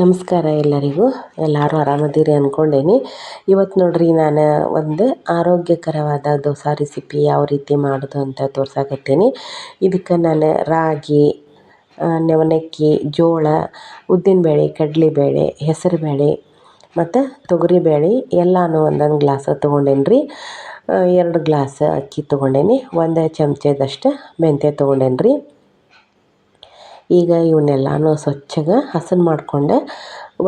ನಮಸ್ಕಾರ ಎಲ್ಲರಿಗೂ. ಎಲ್ಲರೂ ಆರಾಮದಿರಿ ಅಂದ್ಕೊಂಡೇನಿ ಇವತ್ತು ನೋಡ್ರಿ ನಾನು ಒಂದು ಆರೋಗ್ಯಕರವಾದ ದೋಸೆ ರೆಸಿಪಿ ಯಾವ ರೀತಿ ಮಾಡೋದು ಅಂತ ತೋರ್ಸಾಕತ್ತೀನಿ. ಇದಕ್ಕೆ ನಾನು ರಾಗಿ ನೆವನಕ್ಕಿ, ಜೋಳ, ಉದ್ದಿನಬೇಳೆ, ಕಡಲೆಬೇಳೆ, ಹೆಸರುಬೇಳೆ, ಮತ್ತು ತೊಗರಿಬೇಳೆ ಎಲ್ಲಾನು ಒಂದೊಂದು ಗ್ಲಾಸ್ ತೊಗೊಂಡೇನಿ ರೀ ಎರಡು ಗ್ಲಾಸ್ ಅಕ್ಕಿ ತೊಗೊಂಡೇನಿ. ಒಂದು ಚಮಚದಷ್ಟು ಮೆಂತ್ಯ ತೊಗೊಂಡೇನಿ ರೀ ಈಗ ಇವನ್ನೆಲ್ಲನೂ ಸ್ವಚ್ಛಗೆ ಹಸನು ಮಾಡಿಕೊಂಡೆ.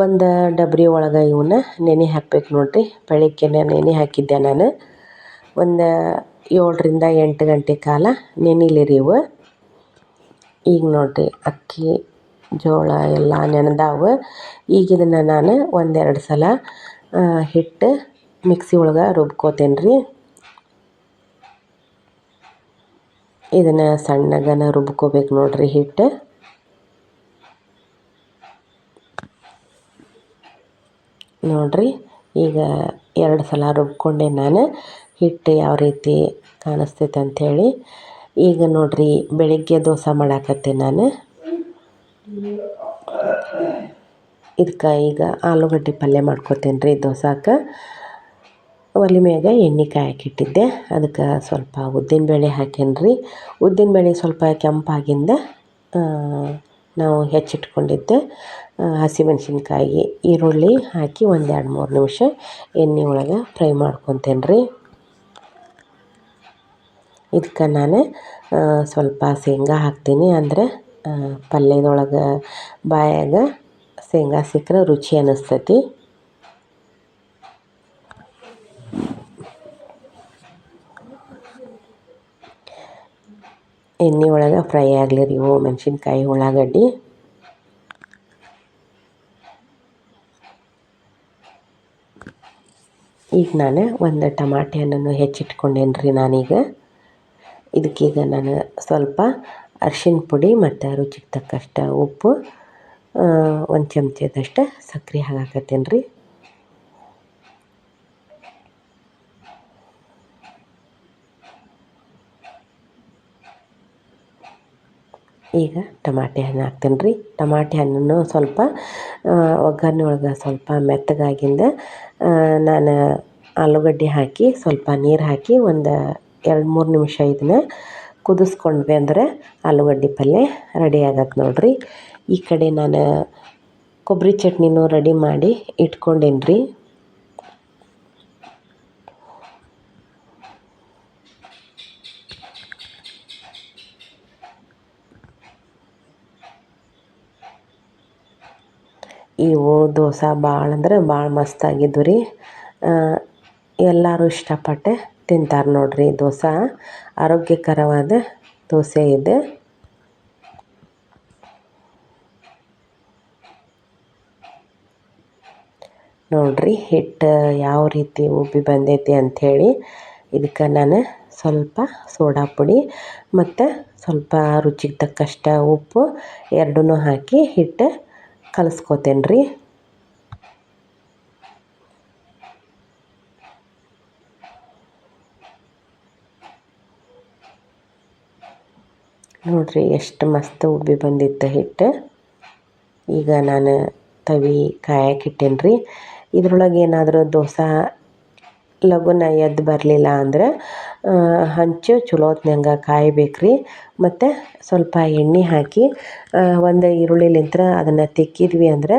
ಒಂದು ಡಬರಿ ಒಳಗೆ ಇವನ್ನ ನೆನೆ ಹಾಕ್ಬೇಕು ನೋಡಿರಿ. ಬೆಳಗ್ಗೆನೇ ನೆನೆ ಹಾಕಿದ್ದೆ ನಾನು. ಒಂದು ಏಳರಿಂದ ಎಂಟು ಗಂಟೆ ಕಾಲ ನೆನಿಲಿರಿ ಇವು. ಈಗ ನೋಡಿರಿ ಅಕ್ಕಿ, ಜೋಳ ಎಲ್ಲ ನೆನೆದಾವ. ಈಗ ಇದನ್ನು ನಾನು ಒಂದೆರಡು ಸಲ ಹಿಟ್ಟು ಮಿಕ್ಸಿ ಒಳಗೆ ರುಬ್ಕೋತೇನೆ ರೀ. ಇದನ್ನು ಸಣ್ಣಗನ ರುಬ್ಕೋಬೇಕು ನೋಡಿರಿ ಹಿಟ್ಟು. ನೋಡಿರಿ. ಈಗ ಎರಡು ಸಲ ರುಬ್ಕೊಂಡೆ ನಾನು. ಹಿಟ್ಟು ಯಾವ ರೀತಿ ಕಾಣಿಸ್ತೈತೆ ಅಂಥೇಳಿ. ಈಗ ನೋಡಿರಿ, ಬೆಳಿಗ್ಗೆ ದೋಸೆ ಮಾಡಾಕತ್ತೆ ನಾನು. ಇದಕ್ಕೆ ಈಗ ಆಲೂಗಡ್ಡೆ ಪಲ್ಯ ಮಾಡ್ಕೋತೀನಿ ರೀ ದೋಸಾಕ. ಒಲೆ ಮ್ಯಾಗ ಎಣ್ಣೆ ಕಾಯಕ್ಕಿಟ್ಟಿದ್ದೆ ಅದಕ್ಕೆ ಸ್ವಲ್ಪ ಉದ್ದಿನಬೇಳೆ ಹಾಕೇನಿ ರೀ ಉದ್ದಿನಬೇಳೆ ಸ್ವಲ್ಪ ಕೆಂಪಾಗಿಂದ ನಾವು ಹೆಚ್ಚಿಟ್ಕೊಂಡಿದ್ದೆ ಹಸಿಮೆಣ್ಸಿನ್ಕಾಯಿ, ಈರುಳ್ಳಿ ಹಾಕಿ ಒಂದು ಎರಡು ಮೂರು ನಿಮಿಷ ಎಣ್ಣೆ ಒಳಗೆ ಫ್ರೈ ಮಾಡ್ಕೊತೇನೆ ರೀ ಇದಕ್ಕೆ ನಾನು ಸ್ವಲ್ಪ ಶೇಂಗಾ ಹಾಕ್ತೀನಿ ಅಂದರೆ ಪಲ್ಯದೊಳಗೆ ಬಾಯಾಗ ಶೇಂಗಾ ಸಿಕ್ಕರೆ ರುಚಿ ಅನ್ನಿಸ್ತೈತಿ ಎಣ್ಣೆ ಒಳಗೆ ಫ್ರೈ ಆಗಲಿ ರೀ ಇವು ಮೆಣಸಿನ್ಕಾಯಿ, ಉಳ್ಳಾಗಡ್ಡಿ. ಈಗ ನಾನು ಒಂದು ಟಮಾಟೆ ಹಣ್ಣನ್ನು ಹೆಚ್ಚಿಟ್ಕೊಂಡೇನಿ ರೀ ನಾನೀಗ. ಇದಕ್ಕೀಗ ನಾನು ಸ್ವಲ್ಪ ಅರ್ಶಿಣ ಪುಡಿ ಮತ್ತು ರುಚಿಗೆ ತಕ್ಕಷ್ಟು ಉಪ್ಪು ಒಂದು ಚಮಚದಷ್ಟು ಸಕ್ಕರೆ ಹಾಕಾಕತ್ತೇನೆ ರೀ ಈಗ ಟಮಾಟೆ ಹಣ್ಣು ಹಾಕ್ತೇನೆ ರೀ ಟಮಾಟೆ ಹಣ್ಣನ್ನು ಸ್ವಲ್ಪ ಒಗ್ಗರಣೆ ಒಳಗೆ ಸ್ವಲ್ಪ ಮೆತ್ತಗಾಗಿಂದ ನಾನು ಆಲೂಗಡ್ಡೆ ಹಾಕಿ ಸ್ವಲ್ಪ ನೀರು ಹಾಕಿ ಒಂದು ಎರಡು ಮೂರು ನಿಮಿಷ ಇದನ್ನ ಕುದಿಸ್ಕೊಂಡ್ವಿ ಅಂದರೆ ಆಲೂಗಡ್ಡೆ ಪಲ್ಯ ರೆಡಿ ಆಗತ್ತೆ ನೋಡಿರಿ. ಈ ಕಡೆ ನಾನು ಕೊಬ್ಬರಿ ಚಟ್ನಿನೂ ರೆಡಿ ಮಾಡಿ ಇಟ್ಕೊಂಡೇನಿ ರೀ ಇವು ದೋಸೆ ಭಾಳ ಅಂದ್ರೆ ಭಾಳ ಮಸ್ತಾಗಿದ್ದು ರೀ. ಎಲ್ಲರೂ ಇಷ್ಟಪಟ್ಟು ತಿಂತಾರೆ ನೋಡಿರಿ ದೋಸೆ ಆರೋಗ್ಯಕರವಾದ ದೋಸೆ ಇದೆ. ನೋಡಿರಿ ಹಿಟ್ಟು ಯಾವ ರೀತಿ ಉಬ್ಬಿ ಬಂದೈತಿ ಅಂಥೇಳಿ. ಇದಕ್ಕೆ ನಾನು ಸ್ವಲ್ಪ ಸೋಡಾ ಪುಡಿ ಮತ್ತು ಸ್ವಲ್ಪ ರುಚಿಗೆ ತಕ್ಕಷ್ಟು ಉಪ್ಪು ಎರಡೂ ಹಾಕಿ ಹಿಟ್ಟು ಕಲಸ್ಕೋತೇನೆ ರೀ ನೋಡಿರಿ ಎಷ್ಟು ಮಸ್ತ್ ಉಬ್ಬಿ ಬಂದಿತ್ತು ಹಿಟ್ಟು. ಈಗ ನಾನು ತವಿ ಕಾಯಕ್ಕಿಟ್ಟೇನಿ ರೀ ಇದ್ರೊಳಗೆ ಏನಾದರೂ ದೋಸೆ ಲಘುನ ಎದ್ದು ಬರಲಿಲ್ಲ ಅಂದ್ರೆ ಹಂಚು ಚಲೋ ಹೊತ್ನಂಗೆ ಕಾಯ್ಬೇಕು ಮತ್ತು ಸ್ವಲ್ಪ ಎಣ್ಣೆ ಹಾಕಿ ಒಂದು ಈರುಳ್ಳಿಲಿಂತ್ರ ಅದನ್ನು ತಿಕ್ಕಿದ್ವಿ ಅಂದ್ರೆ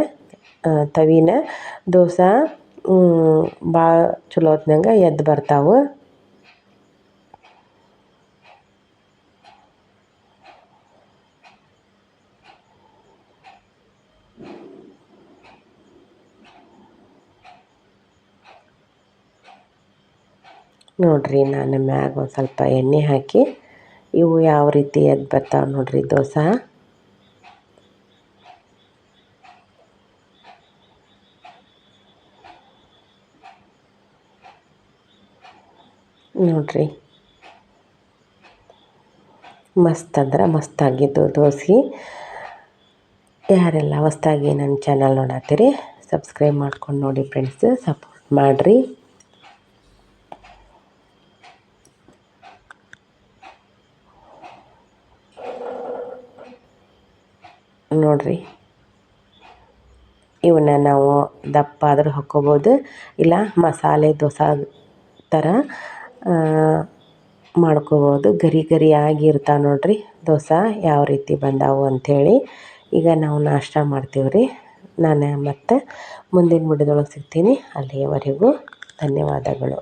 ತವಿನ. ದೋಸೆ ಭಾಳ ಚಲೋ ಹೊತ್ನಂಗೆ ಎದ್ದು ಬರ್ತಾವೆ. ನೋಡಿರಿ ನಾನು ಮ್ಯಾಗ ಒಂದು ಸ್ವಲ್ಪ ಎಣ್ಣೆ ಹಾಕಿ ಇವು ಯಾವ ರೀತಿ ಎದ್ದು ಬರ್ತಾವೆ ನೋಡಿರಿ ದೋಸೆ. ನೋಡಿರಿ. ಮಸ್ತ್ ಅಂದ್ರೆ ಮಸ್ತಾಗಿದ್ದು ದೋಸೆ. ಯಾರೆಲ್ಲ ಹೊಸ್ದಾಗಿ ನನ್ನ ಚಾನಲ್ ನೋಡತ್ತೀರಿ, ಸಬ್ಸ್ಕ್ರೈಬ್ ಮಾಡ್ಕೊಂಡು ನೋಡಿ ಫ್ರೆಂಡ್ಸ್ ಸಪೋರ್ಟ್ ಮಾಡಿರಿ. ನೋಡಿರಿ. ಇವನ್ನ ನಾವು ದಪ್ಪ ಆದರೂ ಹಾಕ್ಕೋಬೋದು. ಇಲ್ಲ ಮಸಾಲೆ, ದೋಸೆ ಥರ ಮಾಡ್ಕೋಬೋದು. ಗರಿ ಗರಿಯಾಗಿ ಇರ್ತಾವೆ ನೋಡಿರಿ ದೋಸೆ ಯಾವ ರೀತಿ ಬಂದಾವು ಅಂಥೇಳಿ. ಈಗ ನಾವು ನಾಷ್ಟ ಮಾಡ್ತೀವಿ ರೀ ನಾನು ಮತ್ತೆ ಮುಂದಿನ ವಿಡಿಯೋದೊಳಗೆ ಸಿಗ್ತೀನಿ. ಅಲ್ಲಿಯವರೆಗೂ ಧನ್ಯವಾದಗಳು.